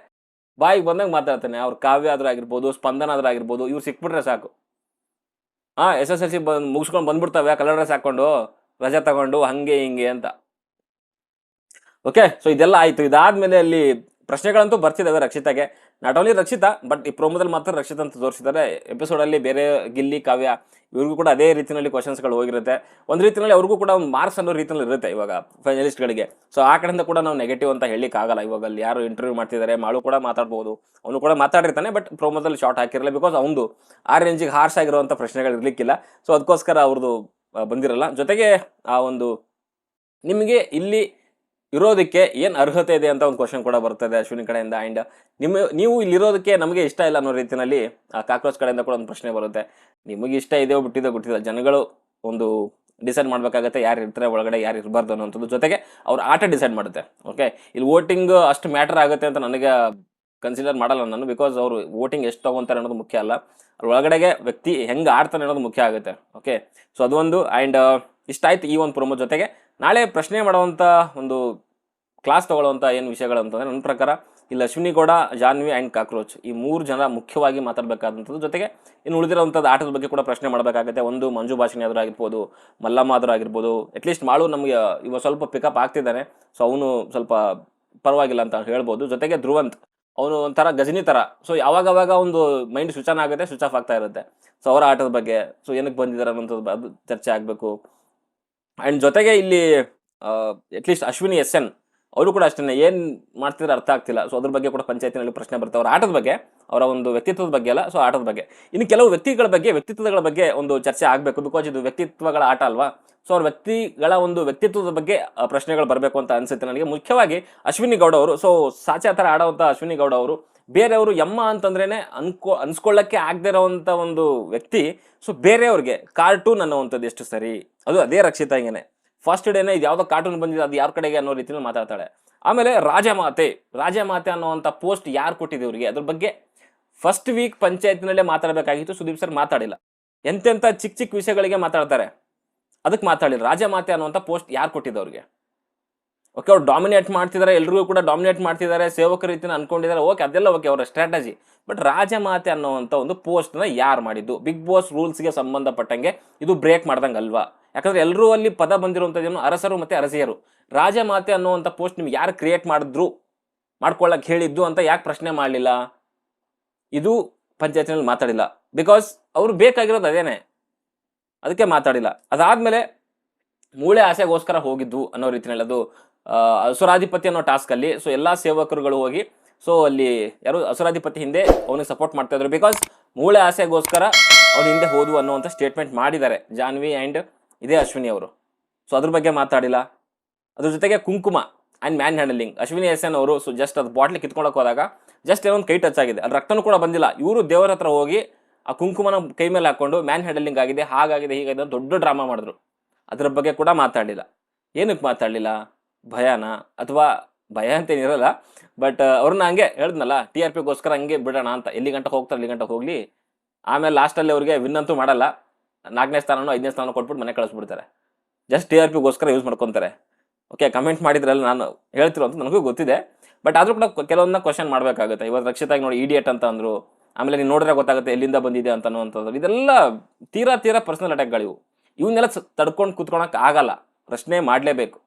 S1: ಬಾಯಿಗೆ ಬಂದಾಗ ಮಾತಾಡ್ತಾನೆ. ಅವ್ರ ಕಾವ್ಯ ಆದ್ರೂ ಆಗಿರ್ಬೋದು, ಸ್ಪಂದನ ಆದ್ರೂ ಆಗಿರ್ಬೋದು, ಇವ್ರು ಸಿಕ್ಬಿಟ್ರೆ ಸಾಕು. ಹಾಂ, ಎಸ್ ಎಸ್ ಎಲ್ ಸಿ ಬಂದು ಮುಗಿಸ್ಕೊಂಡು ಬಂದ್ಬಿಡ್ತಾವೆ ಕಲರ್ ಡ್ರೆಸ್ ಹಾಕೊಂಡು ರಜೆ ತಗೊಂಡು, ಹಂಗೆ ಹಿಂಗೆ ಅಂತ. ಓಕೆ ಸೊ ಇದೆಲ್ಲ ಆಯ್ತು. ಇದಾದ್ಮೇಲೆ ಅಲ್ಲಿ ಪ್ರಶ್ನೆಗಳಂತೂ ಬರ್ತಿದ್ದಾವೆ ರಕ್ಷಿತಾಗೆ. ನಾಟ್ ಓನ್ಲಿ ರಕ್ಷಿತಾ ಬಟ್ ಈ ಪ್ರೋಮೋದಲ್ಲಿ ಮಾತ್ರ ರಕ್ಷಿತ ಅಂತ ತೋರಿಸಿದ್ದಾರೆ. ಎಪಿಸೋಡಲ್ಲಿ ಬೇರೆ ಗಿಲ್ಲಿ, ಕಾವ್ಯ, ಇವ್ರಿಗೂ ಕೂಡ ಅದೇ ರೀತಿಯಲ್ಲಿ ಕ್ವಶನ್ಸ್ಗಳು ಹೋಗಿರುತ್ತೆ. ಒಂದು ರೀತಿಯಲ್ಲಿ ಅವ್ರಿಗೂ ಕೂಡ ಒಂದು ಮಾರ್ಕ್ಸ್ ಅನ್ನೋ ರೀತಿಯಲ್ಲಿ ಇರುತ್ತೆ ಇವಾಗ ಫೈನಲಿಸ್ಟ್ಗಳಿಗೆ ಸೊ ಆ ಕಡೆಯಿಂದ ಕೂಡ ನಾವು ನೆಗೆಟಿವ್ ಅಂತ ಹೇಳಲಿಕ್ಕೆ ಆಗಲ್ಲ. ಇವಾಗ ಅಲ್ಲಿ ಯಾರು ಇಂಟರ್ವ್ಯೂ ಮಾಡ್ತಿದ್ದಾರೆ, ಮಾಳು ಕೂಡ ಮಾತಾಡ್ಬೋದು, ಅವನು ಕೂಡ ಮಾತಾಡಿರ್ತಾನೆ ಬಟ್ ಪ್ರೋಮೋದಲ್ಲಿ ಶಾರ್ಟ್ ಹಾಕಿರಲ್ಲ ಬಿಕಾಸ್ ಅವನು ಆ ರೇಂಜಿಗೆ ಹಾರ್ಶ್ ಆಗಿರುವಂಥ ಪ್ರಶ್ನೆಗಳು ಇರಲಿಕ್ಕಿಲ್ಲ. ಸೊ ಅದಕ್ಕೋಸ್ಕರ ಅವ್ರದ್ದು ಬಂದಿರಲ್ಲ. ಜೊತೆಗೆ ಆ ಒಂದು ನಿಮಗೆ ಇಲ್ಲಿ ಇರೋದಕ್ಕೆ ಏನು ಅರ್ಹತೆ ಇದೆ ಅಂತ ಒಂದು ಕ್ವಶನ್ ಕೂಡ ಬರ್ತದೆ ಅಶ್ವಿನಿ ಕಡೆಯಿಂದ. ಆ್ಯಂಡ್ ನಿಮ್ಮ, ನೀವು ಇಲ್ಲಿರೋದಕ್ಕೆ ನಮಗೆ ಇಷ್ಟ ಇಲ್ಲ ಅನ್ನೋ ರೀತಿಯಲ್ಲಿ ಆ ಕಾಕ್ರೋಚ್ ಕಡೆಯಿಂದ ಕೂಡ ಒಂದು ಪ್ರಶ್ನೆ ಬರುತ್ತೆ. ನಿಮಗೆ ಇಷ್ಟ ಇದೆಯೋ ಬಿಟ್ಟಿದೋ ಗೊತ್ತಿಲ್ಲ. ಜನಗಳು ಒಂದು ಡಿಸೈಡ್ ಮಾಡಬೇಕಾಗತ್ತೆ ಯಾರು ಇರ್ತಾರೆ, ಒಳಗಡೆ ಯಾರು ಇರಬಾರ್ದು ಅನ್ನೋಂಥದ್ದು ಜೊತೆಗೆ ಅವ್ರ ಆಟ ಡಿಸೈಡ್ ಮಾಡುತ್ತೆ. ಓಕೆ ಇಲ್ಲಿ ವೋಟಿಂಗ್ ಅಷ್ಟು ಮ್ಯಾಟರ್ ಆಗುತ್ತೆ ಅಂತ ನನಗೆ ಕನ್ಸಿಡರ್ ಮಾಡಲ್ಲ ನಾನು ಬಿಕಾಸ್ ಅವರು ವೋಟಿಂಗ್ ಎಷ್ಟು ತೊಗೊಂತಾರೆ ಅನ್ನೋದು ಮುಖ್ಯ ಅಲ್ಲ. ಒಳಗಡೆಗೆ ವ್ಯಕ್ತಿ ಹೆಂಗೆ ಆಡ್ತಾನೆ ಅನ್ನೋದು ಮುಖ್ಯ ಆಗುತ್ತೆ. ಓಕೆ ಸೊ ಅದೊಂದು ಆ್ಯಂಡ್ ಇಷ್ಟ ಆಯ್ತು ಈ ಒಂದು ಪ್ರೊಮೋ ಜೊತೆಗೆ. ನಾಳೆ ಪ್ರಶ್ನೆ ಮಾಡುವಂಥ ಒಂದು ಕ್ಲಾಸ್ ತೊಗೊಳ್ಳುವಂಥ ಏನು ವಿಷಯಗಳು ಅಂತಂದರೆ ನನ್ನ ಪ್ರಕಾರ ಇಲ್ಲಿ ಅಶ್ವಿನಿ ಗೌಡ ಜಾನ್ವಿ ಆ್ಯಂಡ್ ಕಾಕ್ರೋಚ್ ಈ ಮೂರು ಜನ ಮುಖ್ಯವಾಗಿ ಮಾತಾಡಬೇಕಾದಂಥದ್ದು. ಜೊತೆಗೆ ಇನ್ನು ಉಳಿದಿರುವಂಥದ್ದು ಆಟದ ಬಗ್ಗೆ ಕೂಡ ಪ್ರಶ್ನೆ ಮಾಡಬೇಕಾಗುತ್ತೆ. ಒಂದು ಮಂಜು ಭಾಷಣಿ ಆದರೂ ಆಗಿರ್ಬೋದು, ಮಲ್ಲಮ್ಮ ಆದರೂ ಆಗಿರ್ಬೋದು ಅಟ್ಲೀಸ್ಟ್ ಮಾಳು ನಮಗೆ ಇವಾಗ ಸ್ವಲ್ಪ ಪಿಕಪ್ ಆಗ್ತಿದ್ದಾನೆ. ಸೊ ಅವನು ಸ್ವಲ್ಪ ಪರವಾಗಿಲ್ಲ ಅಂತ ಹೇಳ್ಬೋದು. ಜೊತೆಗೆ ಧ್ರುವಂತ್, ಅವನು ಒಂಥರ ಗಜನಿ ಥರ ಸೊ ಯಾವಾಗ ಅವಾಗ ಒಂದು ಮೈಂಡ್ ಸ್ವಿಚ್ ಆನ್ ಆಗುತ್ತೆ ಸ್ವಿಚ್ ಆಫ್ ಆಗ್ತಾ ಇರುತ್ತೆ. ಸೊ ಅವರ ಆಟದ ಬಗ್ಗೆ ಸೊ ಏನಕ್ಕೆ ಬಂದಿದ್ದಾರೆ ಅನ್ನೋಂಥದ್ದು ಅದು ಚರ್ಚೆ ಆಗಬೇಕು. ಆ್ಯಂಡ್ ಜೊತೆಗೆ ಇಲ್ಲಿ ಅಟ್ಲೀಸ್ಟ್ ಅಶ್ವಿನಿ ಎಸ್ ಎನ್ ಅವರು ಕೂಡ ಅಷ್ಟೇ ಏನು ಮಾಡ್ತಿದ್ರೆ ಅರ್ಥ ಆಗ್ತಿಲ್ಲ. ಸೊ ಅದ್ರ ಬಗ್ಗೆ ಕೂಡ ಪಂಚಾಯತಿನಲ್ಲಿ ಪ್ರಶ್ನೆ ಬರ್ತವೆ ಅವ್ರ ಆಟದ ಬಗ್ಗೆ, ಅವರ ಒಂದು ವ್ಯಕ್ತಿತ್ವದ ಬಗ್ಗೆ ಅಲ್ಲ. ಸೊ ಆಟದ ಬಗ್ಗೆ. ಇನ್ನು ಕೆಲವು ವ್ಯಕ್ತಿಗಳ ಬಗ್ಗೆ, ವ್ಯಕ್ತಿತ್ವಗಳ ಬಗ್ಗೆ ಒಂದು ಚರ್ಚೆ ಆಗಬೇಕು. ಬಿಕಾಸ್ ಇದು ವ್ಯಕ್ತಿತ್ವಗಳ ಆಟ ಅಲ್ವಾ? ಸೊ ಅವ್ರ ವ್ಯಕ್ತಿಗಳ ಒಂದು ವ್ಯಕ್ತಿತ್ವದ ಬಗ್ಗೆ ಪ್ರಶ್ನೆಗಳು ಬರಬೇಕು ಅಂತ ಅನ್ಸುತ್ತೆ ನನಗೆ. ಮುಖ್ಯವಾಗಿ ಅಶ್ವಿನಿ ಗೌಡ ಅವರು. ಸೊ ಸಾಚೆ ಥರ ಆಡೋವಂಥ ಅಶ್ವಿನಿ ಗೌಡ ಅವರು ಬೇರೆಯವರು ಯಮ್ಮ ಅಂತಂದ್ರೇ ಅನ್ಕೋ, ಅನ್ಸ್ಕೊಳ್ಳೋಕ್ಕೆ ಆಗದೆ ಇರೋವಂಥ ಒಂದು ವ್ಯಕ್ತಿ ಸೊ ಬೇರೆಯವ್ರಿಗೆ ಕಾರ್ಟೂನ್ ಅನ್ನೋವಂಥದ್ದು ಎಷ್ಟು ಸರಿ? ಅದು ಅದೇ ರಕ್ಷಿತ ಹಿಂಗೇನೆ. ಫಸ್ಟ್ ಡೇನೆ ಇದು ಯಾವುದೋ ಕಾರ್ಟೂನ್ ಬಂದಿದೆ, ಅದು ಯಾರ ಕಡೆಗೆ ಅನ್ನೋ ರೀತಿಯಲ್ಲಿ ಮಾತಾಡ್ತಾಳೆ. ಆಮೇಲೆ ರಾಜಮಾತೆ ರಾಜಮಾತೆ ಅನ್ನೋವಂಥ ಪೋಸ್ಟ್ ಯಾರು ಕೊಟ್ಟಿದೆ ಇವರಿಗೆ? ಅದ್ರ ಬಗ್ಗೆ ಫಸ್ಟ್ ವೀಕ್ ಪಂಚಾಯತ್ನಲ್ಲೇ ಮಾತಾಡಬೇಕಾಗಿತ್ತು, ಸುದೀಪ್ ಸರ್ ಮಾತಾಡಿಲ್ಲ. ಎಂತೆಂಥ ಚಿಕ್ಕ ಚಿಕ್ಕ ವಿಷಯಗಳಿಗೆ ಮಾತಾಡ್ತಾರೆ. ಅದಕ್ಕೆ ಮಾತಾಡಿಲ್ಲ. ರಾಜಮಾತೆ ಅನ್ನುವಂಥ ಪೋಸ್ಟ್ ಯಾರು ಕೊಟ್ಟಿದ್ದು ಅವ್ರಿಗೆ? ಓಕೆ, ಅವ್ರು ಡಾಮಿನೇಟ್ ಮಾಡ್ತಿದ್ದಾರೆ ಎಲ್ರಿಗೂ ಕೂಡ ಡಾಮಿನೇಟ್ ಮಾಡ್ತಿದ್ದಾರೆ ಸೇವಕ ರೀತಿನ ಅನ್ಕೊಂಡಿದ್ದಾರೆ ಓಕೆ, ಅದೆಲ್ಲ ಓಕೆ, ಅವರ ಸ್ಟ್ರಾಟಜಿ ಬಟ್ ರಾಜಮಾತೆ ಅನ್ನೋವಂಥ ಒಂದು ಪೋಸ್ಟ್ನ ಯಾರು ಮಾಡಿದ್ದು? ಬಿಗ್ ಬಾಸ್ ರೂಲ್ಸ್ಗೆ ಸಂಬಂಧಪಟ್ಟಂಗೆ ಇದು ಬ್ರೇಕ್ ಮಾಡ್ದಂಗೆ ಅಲ್ವಾ? ಯಾಕಂದ್ರೆ ಎಲ್ಲರೂ ಅಲ್ಲಿ ಪದ ಬಂದಿರುವಂಥದ್ದೇನು ಅರಸರು ಮತ್ತೆ ಅರಸಿಯರು. ರಾಜಮಾತೆ ಅನ್ನುವಂಥ ಪೋಸ್ಟ್ ನಿಮ್ಗೆ ಯಾರು ಕ್ರಿಯೇಟ್ ಮಾಡಿದ್ರು? ಮಾಡ್ಕೊಳ್ಳೋಕೆ ಹೇಳಿದ್ದು ಅಂತ ಯಾಕೆ ಪ್ರಶ್ನೆ ಮಾಡಲಿಲ್ಲ? ಇದು ಪಂಚಾಯತಿನಲ್ಲಿ ಮಾತಾಡಿಲ್ಲ. ಬಿಕಾಸ್ ಅವ್ರು ಬೇಕಾಗಿರೋದು ಅದೇನೆ. ಅದಕ್ಕೆ ಮಾತಾಡಿಲ್ಲ. ಅದಾದಮೇಲೆ ಮೂಳೆ ಆಸೆಗೋಸ್ಕರ ಹೋಗಿದ್ದು ಅನ್ನೋ ರೀತಿಯಲ್ಲಿ ಅದು ಅಸುರಾಧಿಪತಿ ಅನ್ನೋ ಟಾಸ್ಕಲ್ಲಿ ಸೊ ಎಲ್ಲ ಸೇವಕರುಗಳು ಹೋಗಿ ಸೊ ಅಲ್ಲಿ ಯಾರು ಅಸುರಾಧಿಪತಿ ಹಿಂದೆ ಅವನಿಗೆ ಸಪೋರ್ಟ್ ಮಾಡ್ತಾ ಇದ್ರು. ಬಿಕಾಸ್ ಮೂಳೆ ಆಸೆಗೋಸ್ಕರ ಅವ್ನ ಹಿಂದೆ ಹೋದು ಅನ್ನುವಂಥ ಸ್ಟೇಟ್ಮೆಂಟ್ ಮಾಡಿದ್ದಾರೆ. ಜಾನ್ವಿ ಆ್ಯಂಡ್ ಇದೇ ಅಶ್ವಿನಿ ಅವರು. ಸೊ ಅದ್ರ ಬಗ್ಗೆ ಮಾತಾಡಿಲ್ಲ. ಅದ್ರ ಜೊತೆಗೆ ಕುಂಕುಮ and manhandling Ashwini S N ಅವರು ಸೊ ಜಸ್ಟ್ ಅದು ಬಾಟ್ಲಿ ಕಿತ್ಕೊಳಕ್ಕೆ ಹೋದಾಗ ಜಸ್ಟ್ ಏನೊಂದು ಕೈ ಟಚ್ ಆಗಿದೆ. ಅದು ರಕ್ತನೂ ಕೂಡ ಬಂದಿಲ್ಲ. ಇವರು ದೇವರ ಹತ್ರ ಹೋಗಿ ಆ ಕುಂಕುಮನ ಕೈ ಮೇಲೆ ಹಾಕೊಂಡು ಮ್ಯಾನ್ ಹ್ಯಾಂಡಲಿಂಗ್ ಆಗಿದೆ, ಹಾಗಾಗಿದೆ, ಹೀಗಾಗಿದೆ ದೊಡ್ಡ ಡ್ರಾಮಾ ಮಾಡಿದ್ರು. ಅದ್ರ ಬಗ್ಗೆ ಕೂಡ ಮಾತಾಡಲಿಲ್ಲ ಏನಕ್ಕೆ ಮಾತಾಡಲಿಲ್ಲ? ಭಯನ ಅಥವಾ ಭಯ ಅಂತೇನಿರಲ್ಲ ಬಟ್ ಅವ್ರನ್ನ ಹಂಗೆ ಹೇಳಿದ್ನಲ್ಲ ಟಿ ಆರ್ ಪಿಗೋಸ್ಕರ ಹಂಗೆ ಬಿಡೋಣ ಅಂತ, ಎಲ್ಲಿ ಗಂಟೆ ಹೋಗ್ತಾರೆ ಇಲ್ಲಿ ಗಂಟೆ ಹೋಗಲಿ, ಆಮೇಲೆ ಲಾಸ್ಟಲ್ಲಿ ಅವ್ರಿಗೆ ವಿನ್ ಅಂತೂ ಮಾಡಲ್ಲ, ನಾಲ್ಕನೇ ಸ್ಥಾನನೋ, ಐದನೇ ಸ್ಥಾನ ಕೊಟ್ಬಿಟ್ಟು ಮನೆ ಕಳಿಸ್ಬಿಡ್ತಾರೆ. ಜಸ್ಟ್ ಟಿ ಆರ್ ಪಿಗೋಸ್ಕರ ಯೂಸ್ ಮಾಡ್ಕೊತಾರೆ. ಓಕೆ ಕಮೆಂಟ್ ಮಾಡಿದ್ರಲ್ಲ ನಾನು ಹೇಳ್ತಿರೋ ಅಂತ ನನಗೂ ಗೊತ್ತಿದೆ ಬಟ್ ಆದರೂ ಕೂಡ ಕೆಲವೊಂದನ್ನ ಕ್ವಶನ್ ಮಾಡಬೇಕಾಗುತ್ತೆ. ಇವತ್ತು ರಕ್ಷಿತಾಗಿ ನೋಡಿ ಇಡಿಯಟ್ ಅಂತ ಅಂದರು, ಆಮೇಲೆ ನೀವು ನೋಡಿದ್ರೆ ಗೊತ್ತಾಗುತ್ತೆ ಎಲ್ಲಿಂದ ಬಂದಿದೆ ಅಂತ ಅನ್ನೋಂಥದ್ದು ಇದೆಲ್ಲ ತೀರಾ ತೀರಾ ಪರ್ಸನಲ್ ಅಟ್ಯಾಕ್ಗಳಿವು ಇವನ್ನೆಲ್ಲ ತಡ್ಕೊಂಡು ಕೂತ್ಕೊಳಕ್ಕೆ ಆಗಲ್ಲ. ಪ್ರಶ್ನೆ ಮಾಡಲೇಬೇಕು.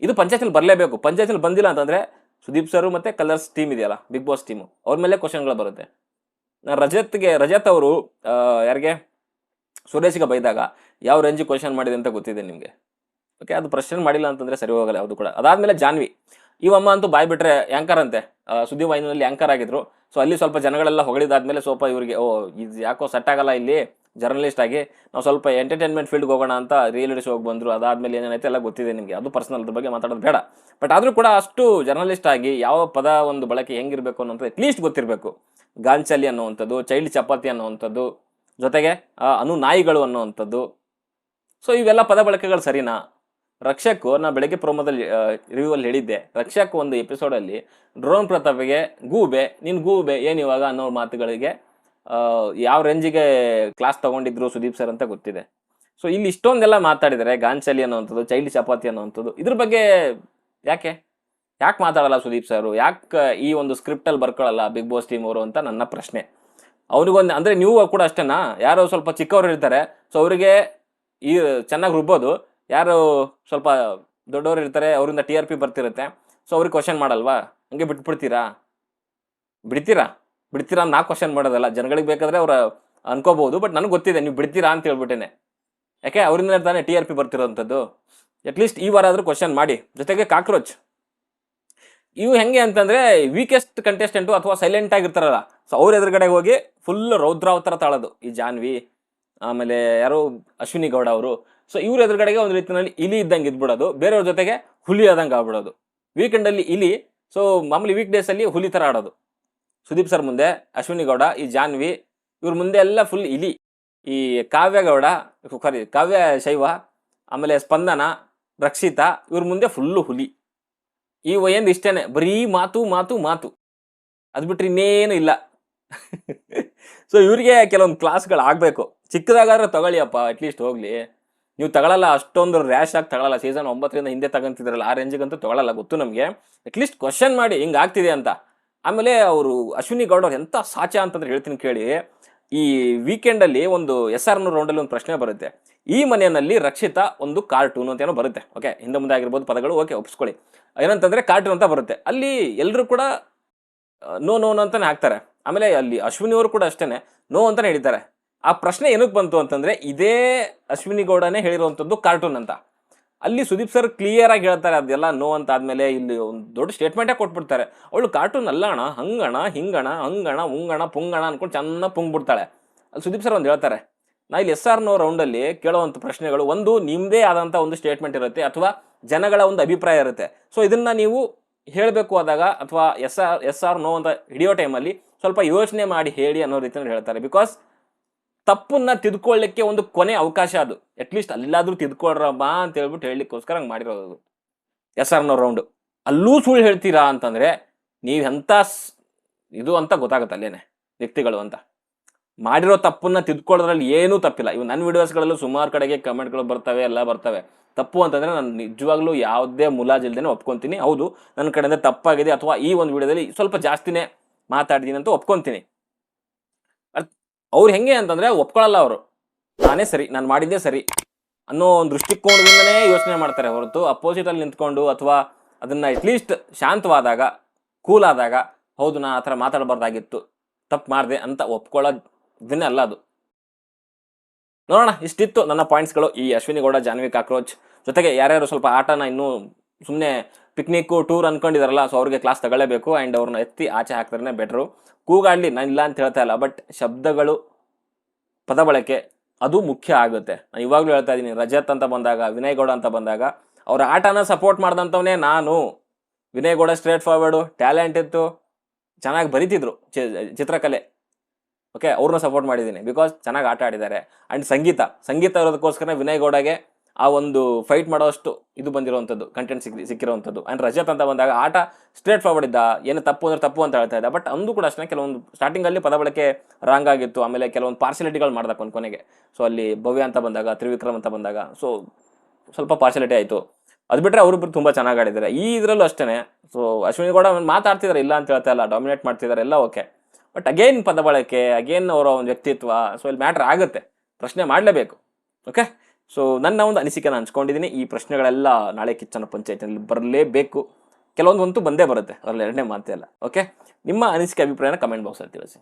S1: ಇದು ಪಂಚಾಯತಿಲಿ ಬರಲೇಬೇಕು. ಪಂಚಾಯತಿಲಿ ಬಂದಿಲ್ಲ ಅಂತಂದ್ರೆ ಸುದೀಪ್ ಸರ್ ಮತ್ತೆ ಕಲರ್ಸ್ ಟೀಮ್ ಇದೆಯಲ್ಲ ಬಿಗ್ ಬಾಸ್ ಟೀಮು ಅವ್ರ ಮೇಲೆ ಕ್ವಶನ್ಗಳು ಬರುತ್ತೆ. ರಜತ್ಗೆ, ರಜತ್ ಅವರು ಯಾರಿಗೆ? ಸುರೇಶ್ಗೆ ಬೈದಾಗ ಯಾವ ರೇಂಜಿಗೆ ಕ್ವಶನ್ ಮಾಡಿದೆ ಅಂತ ಗೊತ್ತಿದೆ ನಿಮಗೆ. ಓಕೆ ಅದು ಪ್ರಶ್ನೆ ಮಾಡಿಲ್ಲ ಅಂತಂದ್ರೆ ಸರಿ ಹೋಗಲ್ಲ ಯಾವುದು ಕೂಡ. ಅದಾದ್ಮೇಲೆ ಜಾನ್ವಿ. ಇವಮ್ಮ ಅಂತೂ ಬಾಯ್ ಬಿಟ್ರೆ ಆ್ಯಂಕರ್ ಅಂತೆ. ಸುದ್ದಿ ವಾಹಿನಿಯಲ್ಲಿ ಆ್ಯಂಕರ್ ಆಗಿದ್ರು. ಸೊ ಅಲ್ಲಿ ಸ್ವಲ್ಪ ಜನಗಳೆಲ್ಲ ಹೊಗಳಿದಾದ್ಮೇಲೆ ಸ್ವಲ್ಪ ಇವರಿಗೆ, ಓ, ಇದು ಯಾಕೋ ಸೆಟ್ ಆಗಲ್ಲ ಇಲ್ಲಿ? ಜರ್ನಲಿಸ್ಟ್ ಆಗಿ ನಾವು ಸ್ವಲ್ಪ ಎಂಟರ್ಟೈನ್ಮೆಂಟ್ ಫೀಲ್ಡ್ಗೆ ಹೋಗೋಣ ಅಂತ ರಿಯಲಿಟಿ ಶೋಗೆ ಬಂದರು. ಅದಾದ್ಮೇಲೆ ಏನೇನೈತೆ ಎಲ್ಲ ಗೊತ್ತಿದೆ ನಿಮಗೆ. ಅದು ಪರ್ಸನಲ್ ಅದ್ರ ಬಗ್ಗೆ ಮಾತಾಡೋದು ಬೇಡ. ಬಟ್ ಆದರೂ ಕೂಡ ಅಷ್ಟು ಜರ್ನಲಿಸ್ಟ್ ಆಗಿ ಯಾವ ಪದ ಒಂದು ಬಳಕೆ ಹೆಂಗಿರಬೇಕು ಅನ್ನೋಂಥದ್ದು ಅಟ್ಲೀಸ್ಟ್ ಗೊತ್ತಿರಬೇಕು. ಗಾಂಚಲಿ ಅನ್ನುವಂಥದ್ದು ಚೈಲ್ಡ್ ಚಪಾತಿ ಅನ್ನುವಂಥದ್ದು, ಜೊತೆಗೆ ಅನು ನಾಯಿಗಳು ಅನ್ನುವಂಥದ್ದು. ಸೊ ಇವೆಲ್ಲ ಪದ ಬಳಕೆಗಳು ಸರಿನಾ? ರಕ್ಷಕ್, ನಾ ಬೆಳಗ್ಗೆ ಪ್ರೋಮೋದಲ್ಲಿ ರಿವ್ಯೂ ಅಲ್ಲಿ ಹೇಳಿದ್ದೆ. ರಕ್ಷಕ್ ಒಂದು ಎಪಿಸೋಡಲ್ಲಿ ಡ್ರೋನ್ ಪ್ರತಾಪಿಗೆ ಗೂಬೆ, ನೀನು ಗೂಬೆ, ಏನು ಇವಾಗ ಅನ್ನೋ ಮಾತುಗಳಿಗೆ ಯಾವ ರೇಂಜಿಗೆ ಕ್ಲಾಸ್ ತಗೊಂಡಿದ್ರು ಸುದೀಪ್ ಸರ್ ಅಂತ ಗೊತ್ತಿದೆ. ಸೊ ಇಲ್ಲಿ ಇಷ್ಟೊಂದೆಲ್ಲ ಮಾತಾಡಿದರೆ ಗಾಂಚಲಿ ಅನ್ನೋವಂಥದ್ದು, ಚೈಲ್ಡ್ ಚಪಾತಿ ಅನ್ನೋವಂಥದ್ದು. ಇದ್ರ ಬಗ್ಗೆ ಯಾಕೆ? ಯಾಕೆ ಮಾತಾಡಲ್ಲ ಸುದೀಪ್ ಸರ್ ಯಾಕೆ ಈ ಒಂದು ಸ್ಕ್ರಿಪ್ಟಲ್ಲಿ ಬರ್ಕೊಳ್ಳಲ್ಲ ಬಿಗ್ ಬಾಸ್ ಟೀಮ್ ಅವರು ಅಂತ ನನ್ನ ಪ್ರಶ್ನೆ. ಅವ್ರಿಗೊಂದು, ಅಂದರೆ ನೀವು ಕೂಡ ಅಷ್ಟೇನಾ? ಯಾರೋ ಸ್ವಲ್ಪ ಚಿಕ್ಕವರು ಇರ್ತಾರೆ ಸೊ ಅವರಿಗೆ ಈ ಚೆನ್ನಾಗಿ ರುಬ್ಬೋದು. ಯಾರು ಸ್ವಲ್ಪ ದೊಡ್ಡವರು ಇರ್ತಾರೆ, ಅವರಿಂದ ಟಿ ಆರ್ ಪಿ ಬರ್ತಿರುತ್ತೆ ಸೊ ಅವ್ರಿಗೆ ಕ್ವಶನ್ ಮಾಡಲ್ವಾ? ಹಂಗೆ ಬಿಟ್ಬಿಡ್ತೀರಾ? ಬಿಡ್ತೀರಾ? ಬಿಡ್ತೀರಾ ನಾ ಕ್ವಶನ್ ಮಾಡೋದಲ್ಲ. ಜನಗಳಿಗೆ ಬೇಕಾದ್ರೆ ಅವ್ರು ಅನ್ಕೋಬಹುದು ಬಟ್ ನನಗೆ ಗೊತ್ತಿದೆ, ನೀವು ಬಿಡ್ತೀರಾ ಅಂತ ಹೇಳ್ಬಿಟ್ಟೇನೆ. ಯಾಕೆ? ಅವರಿಂದ ತಾನೇ ಟಿ ಆರ್ ಪಿ ಬರ್ತಿರೋವಂಥದ್ದು ಅಟ್ಲೀಸ್ಟ್ ಈ ವಾರ ಆದರೂ ಕ್ವಶನ್ ಮಾಡಿ. ಜೊತೆಗೆ ಕಾಕ್ರೋಚ್. ಇವು ಹೆಂಗೆ ಅಂತಂದ್ರೆ ವೀಕೆಸ್ಟ್ ಕಂಟೆಸ್ಟೆಂಟು ಅಥವಾ ಸೈಲೆಂಟ್ ಆಗಿರ್ತಾರಲ್ಲ. ಸೊ ಅವ್ರ ಎದುರುಗಡೆ ಹೋಗಿ ಫುಲ್ ರೌದ್ರಾವತಾರ ತಾಳೋದು. ಈ ಜಾನ್ವಿ, ಆಮೇಲೆ ಯಾರು ಅಶ್ವಿನಿ ಗೌಡ ಅವರು. ಸೊ ಇವ್ರ ಎದುರುಗಡೆಗೆ ಒಂದು ರೀತಿಯಲ್ಲಿ ಇಲಿ ಇದ್ದಂಗೆ ಇದ್ಬಿಡೋದು. ಬೇರೆಯವ್ರ ಜೊತೆಗೆ ಹುಲಿ ಆದಂಗೆ ಆಗ್ಬಿಡೋದು. ವೀಕೆಂಡಲ್ಲಿ ಇಲಿ ಸೊ ಮಾಮೂಲಿ ವೀಕ್ ಡೇಸಲ್ಲಿ ಹುಲಿ ಥರ ಆಡೋದು. ಸುದೀಪ್ ಸರ್ ಮುಂದೆ, ಅಶ್ವಿನಿ ಗೌಡ, ಈ ಜಾನ್ವಿ, ಇವ್ರ ಮುಂದೆ ಎಲ್ಲ ಫುಲ್ ಇಲಿ. ಈ ಕಾವ್ಯ ಗೌಡ ಸಾರಿ ಕಾವ್ಯ ಶೈವ, ಆಮೇಲೆ ಸ್ಪಂದನ, ರಕ್ಷಿತಾ, ಇವ್ರ ಮುಂದೆ ಫುಲ್ಲು ಹುಲಿ. ಈ ವಯಂದು ಇಷ್ಟೇನೆ, ಬರೀ ಮಾತು ಮಾತು ಮಾತು. ಅದು ಬಿಟ್ರೆ ಇನ್ನೇನು ಇಲ್ಲ. ಸೊ ಇವರಿಗೆ ಕೆಲವೊಂದು ಕ್ಲಾಸ್ಗಳು ಆಗಬೇಕು. ಚಿಕ್ಕದಾಗಾದ್ರೆ ತಗೊಳ್ಳಿಯಪ್ಪ ಅಟ್ಲೀಸ್ಟ್ ಹೋಗಲಿ. ನೀವು ತಗೊಳ್ಳಲ್ಲ ಅಷ್ಟೊಂದು ರ್ಯಾಶ್ ಆಗಿ ತಗೊಳ್ಳಲ್ಲ ಸೀಸನ್ ಒಂಬತ್ತರಿಂದ ಹಿಂದೆ ತಗೊಂತಿದ್ರಲ್ಲ, ಆ ರೇಂಜಿಗಂತೂ ತಗೊಳ್ಳಲ್ಲ ಗೊತ್ತು ನಮಗೆ. ಅಟ್ಲೀಸ್ಟ್ ಕ್ವಶನ್ ಮಾಡಿ, ಹಿಂಗೆ ಆಗ್ತಿದೆ ಅಂತ. ಆಮೇಲೆ ಅವರು ಅಶ್ವಿನಿ ಗೌಡ ಅವ್ರು ಎಂಥ ಸಾಚ ಅಂತಂದ್ರೆ ಹೇಳ್ತೀನಿ ಕೇಳಿ, ಈ ವೀಕೆಂಡಲ್ಲಿ ಒಂದು ಎಸ್ ಆರ್ ರೌಂಡಲ್ಲಿ ಒಂದು ಪ್ರಶ್ನೆ ಬರುತ್ತೆ. ಈ ಮನೆಯಲ್ಲಿ ರಕ್ಷಿತಾ ಒಂದು ಕಾರ್ಟೂನ್ ಅಂತ ಏನೋ ಬರುತ್ತೆ. ಓಕೆ ಹಿಂದೆ ಮುಂದೆ ಆಗಿರ್ಬೋದು ಪದಗಳು ಓಕೆ ಒಪ್ಸ್ಕೊಳ್ಳಿ. ಏನಂತಂದ್ರೆ ಕಾರ್ಟೂನ್ ಅಂತ ಬರುತ್ತೆ. ಅಲ್ಲಿ ಎಲ್ಲರೂ ಕೂಡ ನೋ ನೋ ಅಂತಾನೆ ಹಾಕ್ತಾರೆ. ಆಮೇಲೆ ಅಲ್ಲಿ ಅಶ್ವಿನಿ ಅವರು ಕೂಡ ಅಷ್ಟೇನೆ ನೋ ಅಂತಾನೆ ಹೇಳಿದ್ದಾರೆ ಆ ಪ್ರಶ್ನೆ ಏನಕ್ಕೆ ಬಂತು ಅಂತಂದ್ರೆ, ಇದೇ ಅಶ್ವಿನಿ ಗೌಡನೇ ಹೇಳಿರುವಂಥದ್ದು ಕಾರ್ಟೂನ್ ಅಂತ. ಅಲ್ಲಿ ಸುದೀಪ್ ಸರ್ ಕ್ಲಿಯರ್ ಆಗಿ ಹೇಳ್ತಾರೆ, ಅದೆಲ್ಲ ನೋ ಅಂತ ಆದ್ಮೇಲೆ ಇಲ್ಲಿ ಒಂದು ದೊಡ್ಡ ಸ್ಟೇಟ್ಮೆಂಟೇ ಕೊಟ್ಬಿಡ್ತಾರೆ. ಅವಳು ಕಾರ್ಟೂನ್ ಅಲ್ಲಣ ಹಂಗಣ, ಹಿಂಗಣ, ಹಂಗಣ, ಉಂಗಣ, ಪುಂಗಣ ಅನ್ಕೊಂಡು ಚೆನ್ನಾಗಿ ಪುಂಗ್ಬಿಡ್ತಾಳೆ. ಅಲ್ಲಿ ಸುದೀಪ್ ಸರ್ ಒಂದು ಹೇಳ್ತಾರೆ, ನಾ ಇಲ್ಲಿ ಎಸ್ ಆರ್ ನೋ ರೌಂಡಲ್ಲಿ ಕೇಳುವಂಥ ಪ್ರಶ್ನೆಗಳು ಒಂದು ನಿಮ್ಮದೇ ಆದಂಥ ಒಂದು ಸ್ಟೇಟ್ಮೆಂಟ್ ಇರುತ್ತೆ ಅಥವಾ ಜನಗಳ ಒಂದು ಅಭಿಪ್ರಾಯ ಇರುತ್ತೆ. ಸೊ ಇದನ್ನ ನೀವು ಹೇಳಬೇಕು ಆದಾಗ ಅಥವಾ yes or yes or no ಅಂತ ಹಿಡಿಯೋ ಟೈಮಲ್ಲಿ ಸ್ವಲ್ಪ ಯೋಚನೆ ಮಾಡಿ ಹೇಳಿ ಅನ್ನೋ ರೀತಿಯಲ್ಲಿ ಹೇಳ್ತಾರೆ. ಬಿಕಾಸ್ ತಪ್ಪನ್ನ ತಿದ್ಕೊಳ್ಳಿಕ್ಕೆ ಒಂದು ಕೊನೆ ಅವಕಾಶ ಅದು. ಅಟ್ಲೀಸ್ಟ್ ಅಲ್ಲಾದ್ರೂ ತಿದ್ಕೊಳ್ರಮ್ಮ ಅಂತ ಹೇಳ್ಬಿಟ್ಟು ಹೇಳಲಿಕ್ಕೋಸ್ಕರ ಹಂಗೆ ಮಾಡಿರೋದು ಅದು. ಎಸ್ ಆರ್ ನೋ ರೌಂಡು ಅಲ್ಲೂ ಸುಳ್ಳು ಹೇಳ್ತೀರಾ ಅಂತಂದರೆ ನೀವು ಎಂಥ ಇದು ಅಂತ ಗೊತ್ತಾಗುತ್ತೆ ಅಲ್ಲೇನೆ, ವ್ಯಕ್ತಿಗಳು ಅಂತ. ಮಾಡಿರೋ ತಪ್ಪನ್ನ ತಿದ್ಕೊಳ್ಳೋದ್ರಲ್ಲಿ ಏನೂ ತಪ್ಪಿಲ್ಲ. ಇವು ನನ್ನ ವಿಡಿಯೋಸ್ಗಳಲ್ಲೂ ಸುಮಾರು ಕಡೆಗೆ ಕಮೆಂಟ್ಗಳು ಬರ್ತವೆ, ಎಲ್ಲ ಬರ್ತವೆ. ತಪ್ಪು ಅಂತಂದರೆ ನಾನು ನಿಜವಾಗ್ಲೂ ಯಾವುದೇ ಮುಲಾಜಿಲ್ದೇ ಒಪ್ಕೊತೀನಿ. ಹೌದು ನನ್ನ ಕಡೆಯಿಂದ ತಪ್ಪಾಗಿದೆ, ಅಥವಾ ಈ ಒಂದು ವಿಡಿಯೋದಲ್ಲಿ ಸ್ವಲ್ಪ ಜಾಸ್ತಿನೇ ಮಾತಾಡಿದ್ದೀನಿ ಅಂತ ಒಪ್ಕೊಂತೀನಿ. ಅವ್ರು ಹೆಂಗೆ ಅಂತಂದ್ರೆ ಒಪ್ಕೊಳ್ಳಲ್ಲ ಅವರು. ನಾನೇ ಸರಿ, ನಾನು ಮಾಡಿದ್ದೆ ಸರಿ ಅನ್ನೋ ಒಂದು ದೃಷ್ಟಿಕೋನದಿಂದನೇ ಯೋಚನೆ ಮಾಡ್ತಾರೆ ಹೊರತು ಅಪೋಸಿಟಲ್ಲಿ ನಿಂತ್ಕೊಂಡು ಅಥವಾ ಅದನ್ನ ಅಟ್ಲೀಸ್ಟ್ ಶಾಂತವಾದಾಗ ಕೂಲ್ ಆದಾಗ, ಹೌದು ನಾನು ಆ ಥರ ಮಾತಾಡಬಾರ್ದಾಗಿತ್ತು, ತಪ್ಪು ಮಾಡಿದೆ ಅಂತ ಒಪ್ಕೊಳ್ಳೋದನ್ನೇ ಅಲ್ಲ ಅದು. ನೋಡೋಣ, ಇಷ್ಟಿತ್ತು ನನ್ನ ಪಾಯಿಂಟ್ಸ್ಗಳು ಈ ಅಶ್ವಿನಿ ಗೌಡ, ಜಾನ್ವಿ ಕಾಕ್ರೋಚ್ ಜೊತೆಗೆ ಯಾರ್ಯಾರು ಸ್ವಲ್ಪ ಆಟನ ಇನ್ನೂ ಸುಮ್ಮನೆ ಪಿಕ್ನಿಕ್ಕು ಟೂರ್ ಅನ್ಕೊಂಡಿದಾರಲ್ಲ ಸೊ ಅವ್ರಿಗೆ ಕ್ಲಾಸ್ ತಗೊಳ್ಳೇಬೇಕು ಆ್ಯಂಡ್ ಅವ್ರನ್ನ ಎತ್ತಿ ಆಚೆ ಹಾಕ್ತಾರೆ ಬೆಟ್ರು ಕೂಗಾಡಲಿ, ನಾನು ಇಲ್ಲ ಅಂತ ಹೇಳ್ತಾ ಇಲ್ಲ ಬಟ್ ಶಬ್ದಗಳು, ಪದ ಬಳಕೆ, ಅದು ಮುಖ್ಯ ಆಗುತ್ತೆ. ನಾನು ಇವಾಗಲೂ ಹೇಳ್ತಾ ಇದ್ದೀನಿ ರಜತ್ ಅಂತ ಬಂದಾಗ, ವಿನಯ್ ಗೌಡ ಅಂತ ಬಂದಾಗ, ಅವ್ರ ಆಟನ ಸಪೋರ್ಟ್ ಮಾಡಿದಂಥವನೇ ನಾನು. Vinay Gowda straightforward talent ಇತ್ತು, ಚೆನ್ನಾಗಿ ಬರಿತಿದ್ರು ಚಿತ್ರಕಲೆ. ಓಕೆ ಅವ್ರನ್ನ ಸಪೋರ್ಟ್ ಮಾಡಿದ್ದೀನಿ ಬಿಕಾಸ್ ಚೆನ್ನಾಗಿ ಆಟ ಆಡಿದ್ದಾರೆ. ಆ್ಯಂಡ್ ಸಂಗೀತ ಸಂಗೀತ ಇರೋದಕ್ಕೋಸ್ಕರ ವಿನಯ್ ಗೌಡಗೆ ಆ ಒಂದು ಫೈಟ್ ಮಾಡೋಷ್ಟು ಇದು ಬಂದಿರುವಂಥದ್ದು ಕಂಟೆಂಟ್ ಸಿಕ್ಕಿ ಸಿಕ್ಕಿರುವಂಥದ್ದು. ಆ್ಯಂಡ್ ರಜತ್ ಅಂತ ಬಂದಾಗ ಆಟ ಸ್ಟ್ರೇಟ್ ಫಾರ್ವರ್ಡ್ ಇದ್ದ, ಏನು ತಪ್ಪು ಅಂದ್ರೆ ತಪ್ಪು ಅಂತ ಹೇಳ್ತಾ ಇದ್ದ. ಬಟ್ ಅಂದು ಕೂಡ ಅಷ್ಟೇ ಕೆಲವೊಂದು ಸ್ಟಾರ್ಟಿಂಗಲ್ಲಿ ಪದ ಬಳಕೆ ರಾಂಗ್ ಆಗಿತ್ತು, ಆಮೇಲೆ ಕೆಲವೊಂದು ಪಾರ್ಸಿಲಿಟಿಗಳು ಮಾಡ್ದ ಕೊನೆ ಕೊನೆಗೆ. ಸೊ ಅಲ್ಲಿ ಭವ್ಯ ಅಂತ ಬಂದಾಗ, ತ್ರಿವಿಕ್ರಮ್ ಅಂತ ಬಂದಾಗ ಸೊ ಸ್ವಲ್ಪ ಪಾರ್ಸಿಲಿಟಿ ಆಯಿತು. ಅದು ಬಿಟ್ಟರೆ ಅವರಿಬ್ಬರು ತುಂಬ ಚೆನ್ನಾಗಿ ಆಡಿದ್ದಾರೆ. ಈ ಇದರಲ್ಲೂ ಅಷ್ಟೇ ಸೊ ಅಶ್ವಿನಿ ಕೂಡ ಮಾತಾಡ್ತಿದ್ದಾರೆ ಇಲ್ಲ ಅಂತ ಹೇಳ್ತಾ ಇಲ್ಲ ಡಾಮಿನೇಟ್ ಮಾಡ್ತಿದ್ದಾರೆ ಎಲ್ಲ ಓಕೆ ಬಟ್ ಅಗೇನ್ ಪದ ಬಳಕೆ ಅಗೇನ್ ಅವರ ಒಂದು ವ್ಯಕ್ತಿತ್ವ ಸೊ ಇಲ್ಲಿ ಮ್ಯಾಟ್ರ್ ಆಗುತ್ತೆ. ಪ್ರಶ್ನೆ ಮಾಡಲೇಬೇಕು. ಓಕೆ ಸೊ ನನ್ನ ಒಂದು ಅನಿಸಿಕೆನ ಹಂಚ್ಕೊಂಡಿದ್ದೀನಿ, ಈ ಪ್ರಶ್ನೆಗಳೆಲ್ಲ ನಾಳೆ ಕಿಚ್ಚನ ಪಂಚಾಯತಿನಲ್ಲಿ ಬರಲೇಬೇಕು. ಕೆಲವೊಂದು ಅಂತೂ ಬಂದೇ ಬರುತ್ತೆ, ಅದರಲ್ಲಿ ಎರಡನೇ ಮಾತೇ ಅಲ್ಲ ಓಕೆ ನಿಮ್ಮ ಅನಿಸಿಕೆ, ಅಭಿಪ್ರಾಯನ ಕಮೆಂಟ್ ಬಾಕ್ಸಲ್ಲಿ ತಿಳಿಸಿ.